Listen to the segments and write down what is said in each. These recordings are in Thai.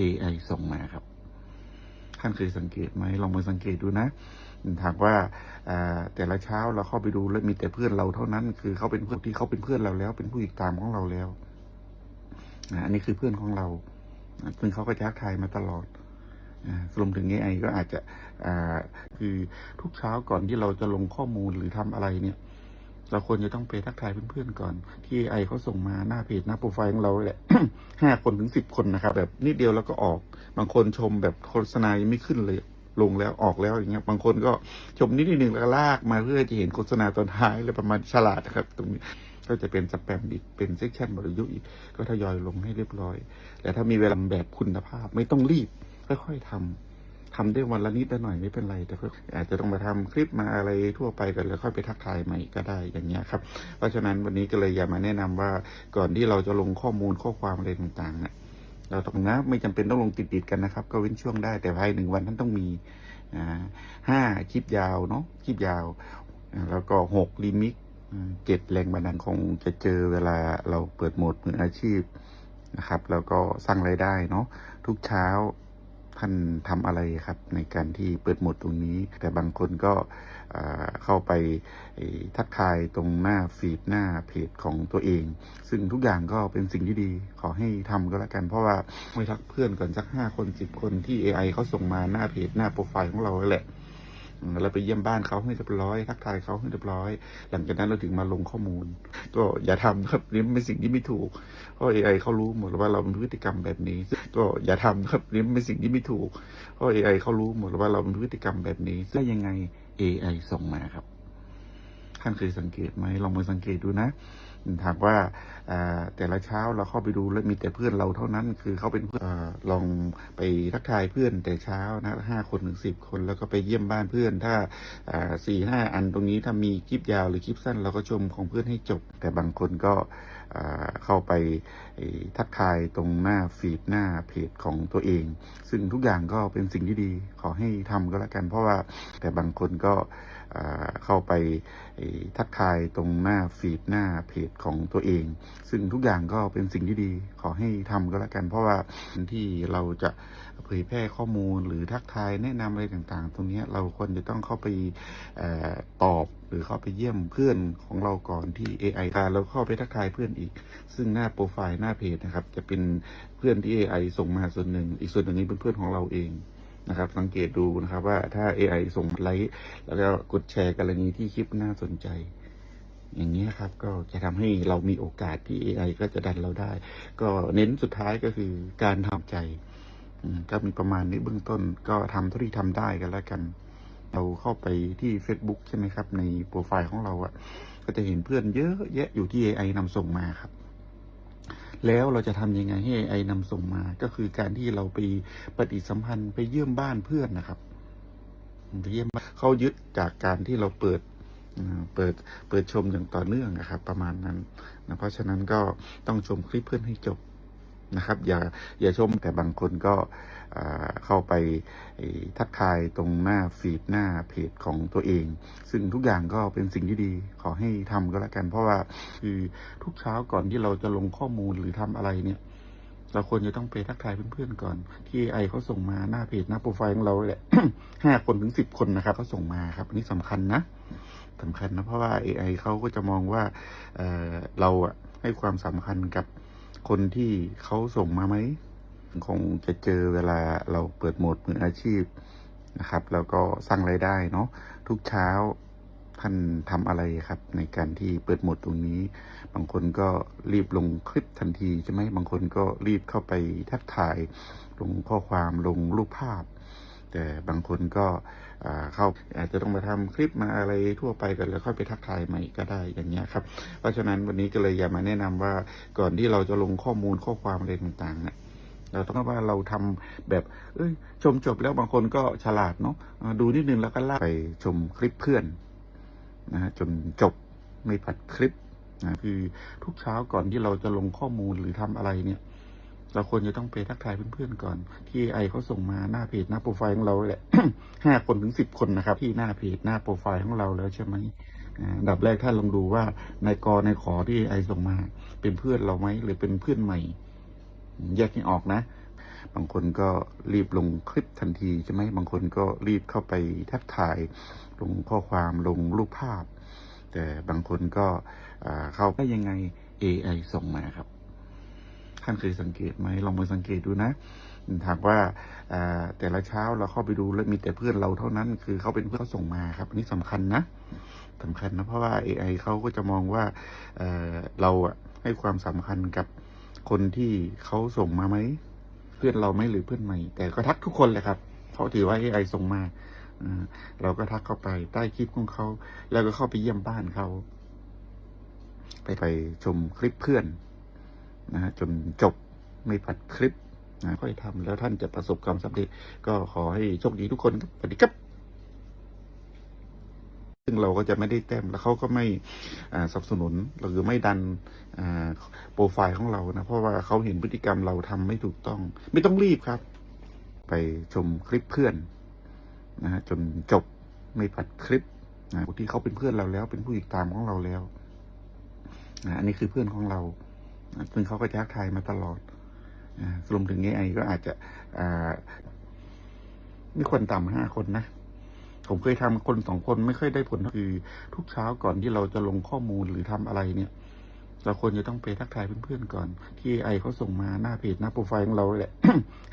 AI ส่งมาครับ ท่านเคยสังเกตไหมลองมาสังเกตดูนะถามว่าแต่ละเช้าเราเข้าไปดูแล้วมีแต่เพื่อนเราเท่านั้น คือเขาเป็นเพื่อนที่เขาเป็นเพื่อนเราแล้ว เป็นผู้ติดตามของเราแล้วอันนี้คือเพื่อนของเราซึ่งเขาก็ทักทายมาตลอดรวมถึง AI ก็อาจจะคือทุกเช้าก่อนที่เราจะลงข้อมูลหรือทำอะไรเนี่ย เราควรจะต้องไปทักทายเพื่อนๆก่อน ที่ไอเขาส่งมาหน้าเพจหน้าโปรไฟล์ของเราแหละห้าคนถึงสิบคนนะครับแบบนิดเดียวแล้วก็ออก บางคนชมแบบโฆษณายังไม่ขึ้นเลย ลงแล้วออกแล้วอย่างเงี้ย บางคนก็ชมนิดนิดหนึ่งแล้วก็ลากมาเพื่อจะเห็นโฆษณาตอนท้ายเลยประมาณฉลาดนะครับ ตรงนี้ก็จะเป็นสแปมอีกเป็นเซกชันบริยุทธ์อีก ก็ทยอยลงให้เรียบร้อย แต่ถ้ามีเวลาแบบคุณภาพไม่ต้องรีบค่อยๆทำ ทำได้วันละนิดละหน่อยไม่เป็นไรแต่ก็อาจจะต้องมาทำคลิปมาอะไรทั่วไปกันแล้วค่อยไปทักทายใหม่ก็ได้อย่างเงี้ยครับ เพราะฉะนั้นวันนี้ก็เลยอยากมาแนะนำว่าก่อนที่เราจะลงข้อมูลข้อความอะไรต่างๆเนี่ยเราต้องนะไม่จำเป็นต้องลงติดๆกันนะครับ ก็เว้นช่วงได้แต่ภายหนึ่งวันท่านต้องมีห้าคลิปยาวเนาะคลิปยาว แล้วก็หกลิมิกเจ็ดแรงบันดาลคงจะเจอเวลาเราเปิดโหมดมืออาชีพนะครับ แล้วก็สร้างรายได้เนาะทุกเช้า ท่านทำอะไรครับในการที่เปิดโหมดตรงนี้ แต่บางคนก็เข้าไปทักทายตรงหน้าฟีดหน้าเพจของตัวเอง ซึ่งทุกอย่างก็เป็นสิ่งที่ดีขอให้ทำก็แล้วกัน เพราะว่าไม่ทักเพื่อนก่อนสักห้าคนสิบคนที่ AI เขาส่งมาหน้าเพจหน้าโปรไฟล์ของเราแหละ เราไปเยี่ยมบ้านเขาให้เรียบร้อยทักทายเขาให้เรียบร้อย หลังจากนั้นเราถึงมาลงข้อมูล ก็อย่าทำครับนี่เป็นสิ่งที่ไม่ถูกเพราะ AI เขารู้หมดว่าเราเป็นพฤติกรรมแบบนี้ ก็อย่าทำครับนี่เป็นสิ่งที่ไม่ถูกเพราะ AI เขารู้หมดว่าเราเป็นพฤติกรรมแบบนี้ได้ยังไง AI ส่งมาครับ ท่านเคยสังเกตไหมลองมาสังเกตดูนะถามว่าแต่ละเช้าเราเข้าไปดูแล้วมีแต่เพื่อนเราเท่านั้น คือเขาเป็นเพื่อนอลองไปทักทายเพื่อนแต่เช้านะห้าคนถึงสิบคนแล้วก็ไปเยี่ยมบ้านเพื่อน ถ้าสี่ห้าอันตรงนี้ถ้ามีคลิปยาวหรือคลิปสั้นเราก็ชมของเพื่อนให้จบ แต่บางคนก็เข้าไปทักทายตรงหน้าฟีดหน้าเพจของตัวเอง ซึ่งทุกอย่างก็เป็นสิ่งที่ดี ขอให้ทำก็แล้วกัน เพราะว่าแต่บางคนก็เข้าไปทักทายตรงหน้าฟีดหน้าเพจของตัวเอง ซึ่งทุกอย่างก็เป็นสิ่งที่ดี ขอให้ทำก็แล้วกัน เพราะว่าที่เราจะ เผยแพร่ข้อมูลหรือทักทายแนะนำอะไรต่างๆ ตรงนี้เราควรจะต้องเข้าไปออตอบหรือเข้าไปเยี่ยมเพื่อนของเราก่อนที่ AI ตาแล้วเข้าไปทักทายเพื่อนอีก ซึ่งหน้าโปรไฟล์หน้าเพจนะครับ จะเป็นเพื่อนที่ AI ส่งมาส่วนหนึ่ง อีกส่วนหนึ่งนี้เป็นเพื่อนของเราเองนะครับ สังเกตดูนะครับว่าถ้า AI ส่งไลค์แล้วก็กดแชร์กรณีที่คลิปน่าสนใจอย่างนี้ครับก็จะทำให้เรามีโอกาสที่ AI ก็จะดันเราได้ ก็เน้นสุดท้ายก็คือการทำใจ ก็มีประมาณนี้เบื้องต้นก็ทำเท่าที่ทำได้กันแล้วกัน เราเข้าไปที่ Facebook ใช่ไหมครับ ในโปรไฟล์ของเราอะก็จะเห็นเพื่อนเยอะแยะอยู่ที่ AI นำส่งมาครับ แล้วเราจะทำยังไงให้ AI นำส่งมา ก็คือการที่เราไปปฏิสัมพันธ์ไปเยี่ยมบ้านเพื่อนนะครับไปเยี่ยมเขายึดจากการที่เราเปิดเปิดเปิดชมอย่างต่อเนื่องนะครับ ประมาณนั้นนะเพราะฉะนั้นก็ต้องชมคลิปเพื่อนให้จบ นะครับ อย่าอย่าชมแต่บางคนก็เข้าไปทักทายตรงหน้าฟีดหน้าเพจของตัวเอง ซึ่งทุกอย่างก็เป็นสิ่งที่ดี ขอให้ทำก็แล้วกัน เพราะว่าคือทุกเช้าก่อนที่เราจะลงข้อมูลหรือทำอะไรเนี่ย เราควรจะต้องไปทักทายเพื่อนๆก่อน ที่ไอเขาส่งมาหน้าเพจหน้าโปรไฟล์ของเราแหละห้าคนถึงสิบคนนะครับเขาส่งมาครับ อันนี้สำคัญนะสำคัญนะเพราะว่า AI เขาก็จะมองว่าเเราอะให้ความสำคัญกับ คนที่เขาส่งมาไหมคงจะเจอเวลาเราเปิดโหมดมืออาชีพนะครับ แล้วก็สร้างรายได้เนาะทุกเช้าท่านทำอะไรครับ ในการที่เปิดโหมดตรงนี้ บางคนก็รีบลงคลิปทันทีใช่ไหมบางคนก็รีบเข้าไปทักทาย ลงข้อความลงรูปภาพ แต่บางคนก็ เข้าอาจจะต้องมาทำคลิปมาอะไรทั่วไปกันแล้วค่อยไปทักทายใหม่ก็ได้อย่างเงี้ยครับ เพราะฉะนั้นวันนี้ก็เลยอยากมาแนะนำว่าก่อนที่เราจะลงข้อมูลข้อความอะไรต่างๆเนี่ยเราต้องว่าเราทำแบบเอ้ยชมจบแล้วบางคนก็ฉลาดเนาะดูนิดนึงแล้วก็ลากไปชมคลิปเพื่อนนะฮะจนจบไม่ผัดคลิปนะคือทุกเช้าก่อนที่เราจะลงข้อมูลหรือทำอะไรเนี่ย เราควรจะต้องไปทักทายเพื่อนๆก่อน ที่ไอเขาส่งมาหน้าเพจหน้าโปรไฟล์ของเราแหละห้าคนถึงสิบคนนะครับ ที่หน้าเพจหน้าโปรไฟล์ของเราแล้วใช่ไหมอ่าอันดับแรกท่านลองดูว่าในกรในขอที่ไอส่งมา เป็นเพื่อนเราไหมหรือเป็นเพื่อนใหม่ แยกให้ออกนะ บางคนก็รีบลงคลิปทันทีใช่ไหมบางคนก็รีบเข้าไปทักทาย ลงข้อความลงรูปภาพ แต่บางคนก็เข้าได้ยังไง AI ส่งมาครับ ท่านเคยสังเกตไหมลองมาสังเกตดูนะถามว่าแต่ละเช้าเราเข้าไปดูแล้วมีแต่เพื่อนเราเท่านั้น คือเขาเป็นเพื่อนเขาส่งมาครับอันนี้สำคัญนะสำคัญนะเพราะว่า AI เขาก็จะมองว่าเราให้ความสำคัญกับคนที่เขาส่งมาไหมเพื่อนเราไหมหรือเพื่อนใหม่ แต่ก็ทักทุกคนเลยครับเขาถือว่า AI ส่งมาเราก็ทักเข้าไปใต้คลิปของเขา แล้วก็เข้าไปเยี่ยมบ้านเขา ไปไปชมคลิปเพื่อน นะฮะจนจบไม่ปัดคลิปนะค่อยทำแล้วท่านจะประสบความสำเร็จ ก็ขอให้โชคดีทุกคนครับสวัสดีครับ ซึ่งเราก็จะไม่ได้แต้มแล้วเขาก็ไม่สนับสนุนหรือไม่ดันโปรไฟล์ของเรานะ เพราะว่าเขาเห็นพฤติกรรมเราทำไม่ถูกต้อง ไม่ต้องรีบครับ ไปชมคลิปเพื่อนนะฮะจนจบไม่ปัดคลิปนะที่เขาเป็นเพื่อนเราแล้ว เป็นผู้ติดตามของเราแล้วนะอันนี้คือเพื่อนของเรา ซึ่งเขาก็ทักทายมาตลอดรวมถึงไอก็อาจจะไม่ควรต่ำห้าคนนะ ผมเคยทำคนสองคนไม่ค่อยได้ผลคือทุกเช้าก่อนที่เราจะลงข้อมูลหรือทำอะไรเนี่ย เราควรจะต้องไปทักทายเพื่อนๆก่อน ที่ไอเขาส่งมาหน้าเพจหน้าโปรไฟล์ของเราแหละ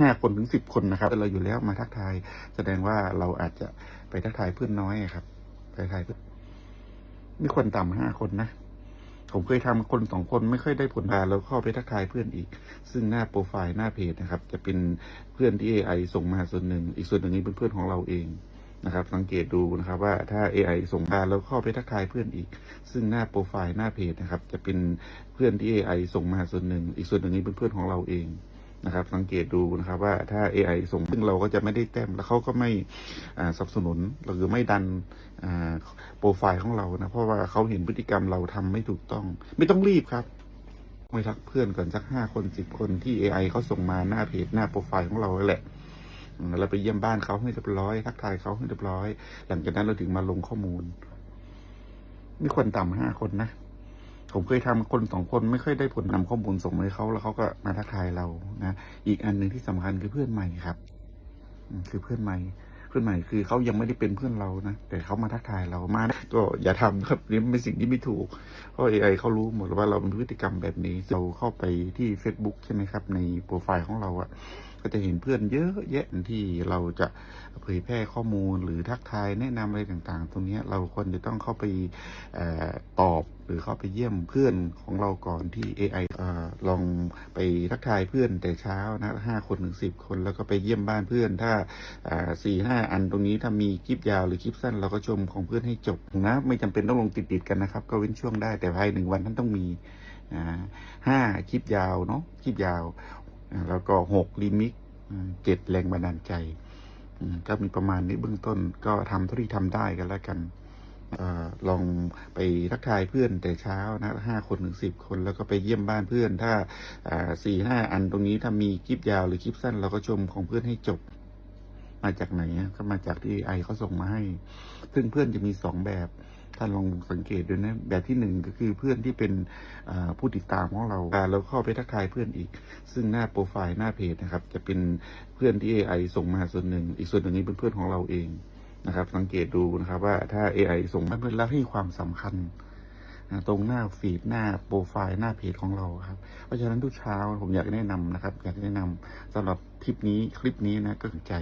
ห้าคนถึงสิบคนนะครับเราอยู่แล้วมาทักทาย แสดงว่าเราอาจจะไปทักทายเพื่อนน้อยครับ ไปทักทายเพื่อนไม่ควรต่ำห้าคนนะ ผมเคยทำคนสองคนไม่ค่อยได้ผลมาแล้วเข้าไปทักทายเพื่อนอีก ซึ่งหน้าโปรไฟล์หน้าเพจนะครับ จะเป็นเพื่อนที่ AI ส่งมาส่วนหนึ่ง อีกส่วนหนึ่งนี้เป็นเพื่อนของเราเองนะครับ สังเกตดูนะครับว่าถ้า AI ส่งมาแล้วเข้าไปทักทายเพื่อนอีก ซึ่งหน้าโปรไฟล์หน้าเพจนะครับ จะเป็นเพื่อนที่ AI ส่งมาส่วนหนึ่ง อีกส่วนหนึ่งนี้เป็นเพื่อนของเราเอง นะครับ สังเกตดูนะครับว่าถ้า AI ส่งซึ่งเราก็จะไม่ได้แต้มแล้วเขาก็ไม่สนับสนุนหรือไม่ดันโปรไฟล์ของเรานะเพราะว่าเขาเห็นพฤติกรรมเราทำไม่ถูกต้อง ไม่ต้องรีบครับไม่ทักเพื่อนก่อนสักห้าคนสิบคนที่ AI เขาส่งมาหน้าเพจหน้าโปรไฟล์ของเราแหละเราไปเยี่ยมบ้านเขาให้เรียบร้อย ทักทายเขาให้เรียบร้อย หลังจากนั้นเราถึงมาลงข้อมูล ไม่ควรต่ำห้าคนนะ ผมเคยทำคนสองคนไม่ค่อยได้ผลนำข้อมูลส่งมาให้เขาแล้วเขาก็มาทักทายเรานะอีกอันหนึ่งที่สำคัญคือเพื่อนใหม่ครับคือเพื่อนใหม่ เพื่อนใหม่คือเขายังไม่ได้เป็นเพื่อนเรานะแต่เขามาทักทายเรามาก็อย่าทำครับนี่เป็นสิ่งที่ไม่ถูกเพราะ AI เขารู้หมดว่าเราเป็นพฤติกรรมแบบนี้เราเข้าไปที่ Facebook ใช่ไหมครับ ในโปรไฟล์ของเราอะก็จะเห็นเพื่อนเยอะแยะที่เราจะเผยแพร่ข้อมูลหรือทักทายแนะนำอะไรต่างๆ ตรงนี้เราควรจะต้องเข้าไปเออตอบ หรือเข้าไปเยี่ยมเพื่อนของเราก่อนที่ AI เออลองไปทักทายเพื่อนแต่เช้านะห้าคนถึงสิบคน แล้วก็ไปเยี่ยมบ้านเพื่อน ถ้าอ่าสี่ห้าอันตรงนี้ถ้ามีคลิปยาวหรือคลิปสั้นเราก็ชมของเพื่อนให้จบนะไม่จำเป็นต้องลงติดติดกันนะครับ ก็เว้นช่วงได้แต่ภายหนึ่งวันท่านต้องมีห้าคลิปยาวเนาะคลิปยาว แล้วก็หกลิมิกเจ็ดแรงบันดาลใจก็มีประมาณนี้เบื้องต้นก็ทำเท่าที่ทำได้กันแล้วกัน อลองไปทักทายเพื่อนแต่เช้านะห้าคนถึงสิบคนแล้วก็ไปเยี่ยมบ้านเพื่อน ถ้าสี่ห้าอันตรงนี้ถ้ามีคลิปยาวหรือคลิปสั้น เราก็ชมของเพื่อนให้จบ มาจากไหนก็มาจากที่ไอเขาส่งมาให้ ซึ่งเพื่อนจะมีสองแบบท่านลองสังเกตดูนะ แบบที่หนึ่งก็คือเพื่อนที่เป็นผู้ติดตามของเราอ่าแล้วเข้าไปทักทายเพื่อนอีก ซึ่งหน้าโปรไฟล์หน้าเพจนะครับ จะเป็นเพื่อนที่ AI ส่งมาส่วนหนึ่ง อีกส่วนหนึ่งนี้เป็นเพื่อนของเราเอง นะครับ สังเกตดูนะครับว่าถ้า AI ส่งมาเพื่อนแล้วให้ความสำคัญนะตรงหน้าฟีดหน้าโปรไฟล์หน้าเพจของเราครับ เพราะฉะนั้นทุกเช้าผมอยากแนะนำนะครับ อยากแนะนำสำหรับคลิปนี้คลิปนี้นะก็สนใจ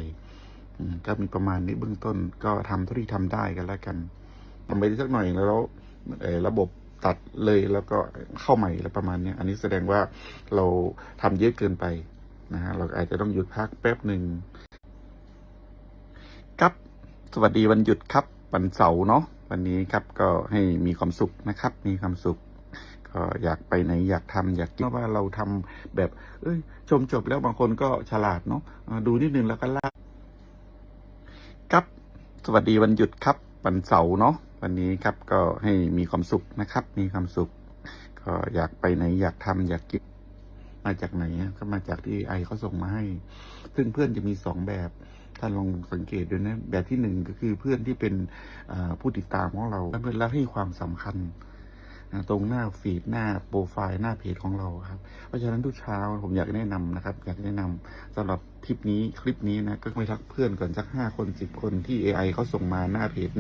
ก็มีประมาณนี้เบื้องต้นก็ทำเท่าที่ทำได้กันแล้วกันทำไปสักหน่อยแล้วระบบตัดเลยแล้วก็เข้าใหม่แล้วประมาณนี้อันนี้แสดงว่าเราทำเยอะเกินไปนะฮะเราอาจจะต้องหยุดพักแป๊บหนึ่ง สวัสดีวันหยุดครับวันเสาร์เนาะวันนี้ครับก็ให้มีความสุขนะครับ มีความสุข ก็อยากไปไหนอยากทำอยากกินเพราะว่าเราทำแบบ เอ้ย ชมจบแล้วบางคนก็ฉลาดเนาะดูนิดนึงแล้วก็ลากครับ สวัสดีวันหยุดครับวันเสาร์เนาะวันนี้ครับก็ให้มีความสุขนะครับ มีความสุข ก็อยากไปไหนอยากทำอยากกินมาจากไหนก็มาจากที่ไอเขาส่งมาให้ ซึ่งเพื่อนจะมีสองแบบ ท่านลองสังเกตดูนะ แบบที่หนึ่งก็คือเพื่อนที่เป็นผู้ติดตามของเราเพื่อนแล้วให้ความสำคัญตรงหน้าฟีดหน้าโปรไฟล์หน้าเพจของเราครับ เพราะฉะนั้นทุกเช้าผมอยากแนะนำนะครับ อยากแนะนำสำหรับทริปนี้คลิปนี้นะก็ไม่ทักเพื่อนก่อนสักห้าคนสิบคนที่ AI เขาส่งมาหน้าเพจ